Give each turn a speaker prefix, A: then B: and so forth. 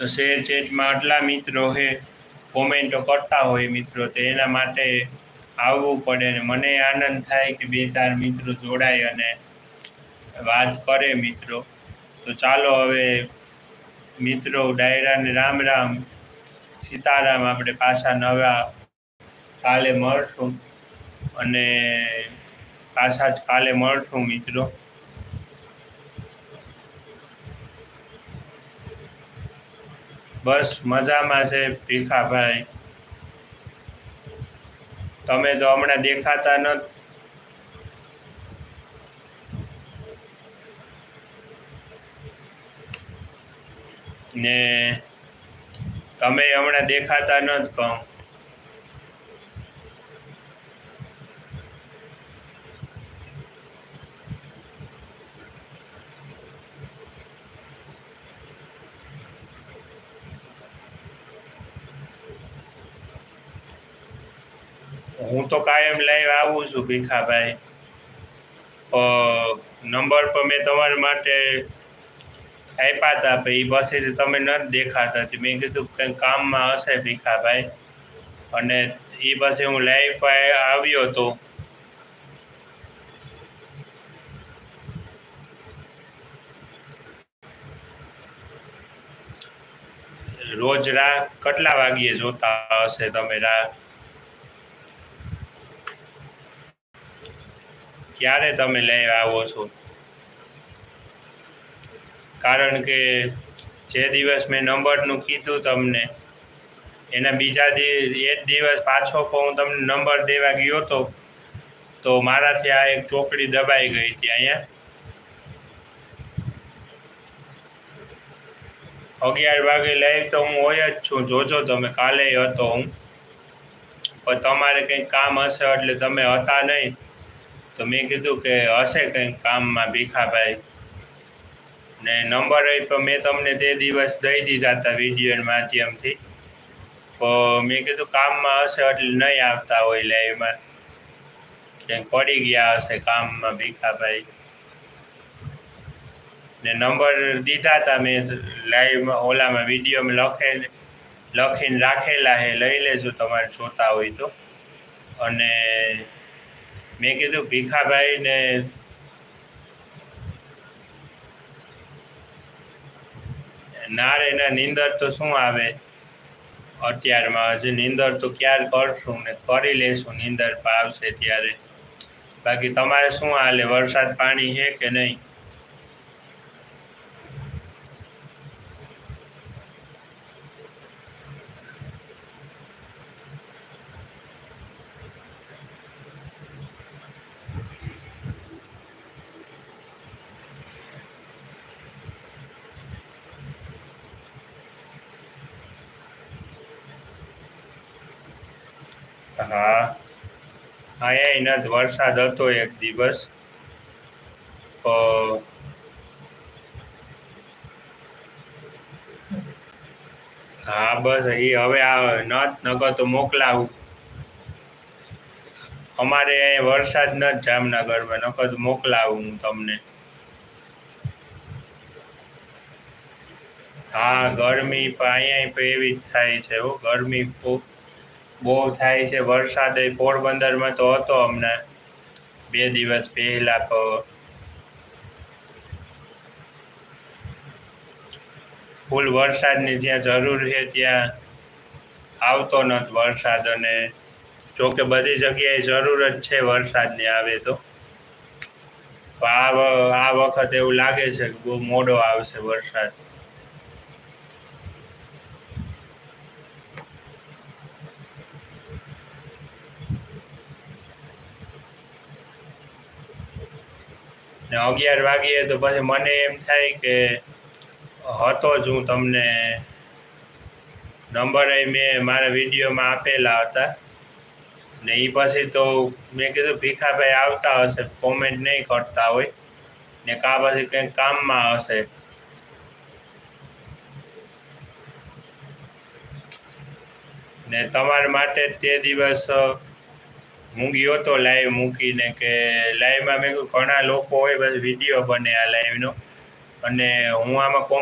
A: તો શેર ચેટમાં આટલા મિત્રો છે કોમેન્ટો કરતા હોય મિત્રો, તો એના માટે આવવું પડે ને મને આનંદ થાય કે બે ચાર મિત્રો જોડાય અને વાત કરે મિત્રો. તો ચાલો હવે મિત્રો ડાયરાને રામ રામ, સીતારામ આપણે પાછા નવા કાલે મળશું. અને પાછા જ કાલે મળશું મિત્રો. બસ મજામાં છે, ભીખાભાઈ. તમે તો હમણાં દેખાતા નથી ને તમે હમણાં દેખાતા નથી કહું. હું તો કાયમ લાઈવ આવું છું ભીખાભાઈ. નંબર પર મેં તમારા માટે આપ્યા હતા પછી પછી તમે નથી દેખાતા. મેં કીધું કંઈ કામમાં હશે ભીખાભાઈ. અને એ પછી હું લાઈવ આવ્યો હતો રોજ રાહ કેટલા વાગ્યે જોતા હશે તમે રાહ ક્યારે તમે લઈ આવો છો? કારણ કે જે દિવસ મેં નંબરનું કીધું તમને, એના બીજા એ જ દિવસ પાછો હું તમને નંબર દેવા ગયો હતો તો મારાથી આ એક ચોકડી દબાઈ ગઈ હતી અહીંયા. અગિયાર વાગે લાઈવ તો હું હોય જ છું. જોજો તમે, કાલે હતો હું. પણ તમારે કંઈક કામ હશે એટલે તમે હતા નહીં. તો મેં કીધું કે હશે કંઈક કામમાં ભીખાભાઈ. ને નંબર તો મેં તમને તે દિવસ દઈ દીધા હતા વીડિયો માધ્યમથી. તો મેં કીધું કામમાં હશે એટલે નહીં આવતા હોય લાઈવમાં ક્યાંક પડી ગયા હશે કામમાં ભીખાભાઈ. ને નંબર દીધા હતા મેં લાઈવમાં ઓલામાં વિડીયોમાં લખે લખીને રાખેલા હે લઈ લેજો, તમારે જોતા હોય તો. અને મેં કીધું ભીખાભાઈને ના રે ના નીંદર તો શું આવે? અત્યારમાં હજી નીંદર તો ક્યારે કરશું ને કરી લેશું, નીંદર આવશે ત્યારે. બાકી તમારે શું હાલે? વરસાદ પાણી છે કે નહીં? હા. અહીંયા નથી વરસાદ હતો એક દિવસ. હા, બસ એ હવે આ નથ નગર તો મોકલાવું. અમારે અહીંયા વરસાદ નથી જામનગરમાં, નકર તો મોકલાવું હું તમને. હા, ગરમી અહીંયા એવી જ થાય છે હો, ગરમી બહુ થાય છે. વરસાદ એ પોરબંદરમાં તો હતો હમણાં બે દિવસ પહેલા તો. ફૂલ વરસાદની જ્યાં જરૂર છે ત્યાં આવતો નથી વરસાદ અને જોકે બધી જગ્યાએ જરૂર જ છે વરસાદની આવે તો. આ આ વખત એવું લાગે છે કે બહુ મોડો આવશે વરસાદ. ને અગિયાર વાગ્યે તો પછી મને એમ થાય કે હતો જ હું તમને નંબર મેં મારા વિડીયોમાં આપેલા હતા. ને એ પછી તો મેં કીધું ભીખાભાઈ આવતા હશે કોમેન્ટ નહીં કરતા હોય. ને કા પછી કંઈક કામમાં હશે. ને તમારા માટે તે દિવસ હું ગયો તો લાઈવ મૂકીને કે લાઈવમાં મેં ઘણા લોકો હોય, બસ વીડિયો બને આ લાઈવનો અને હું આમાં કોમેન્ટ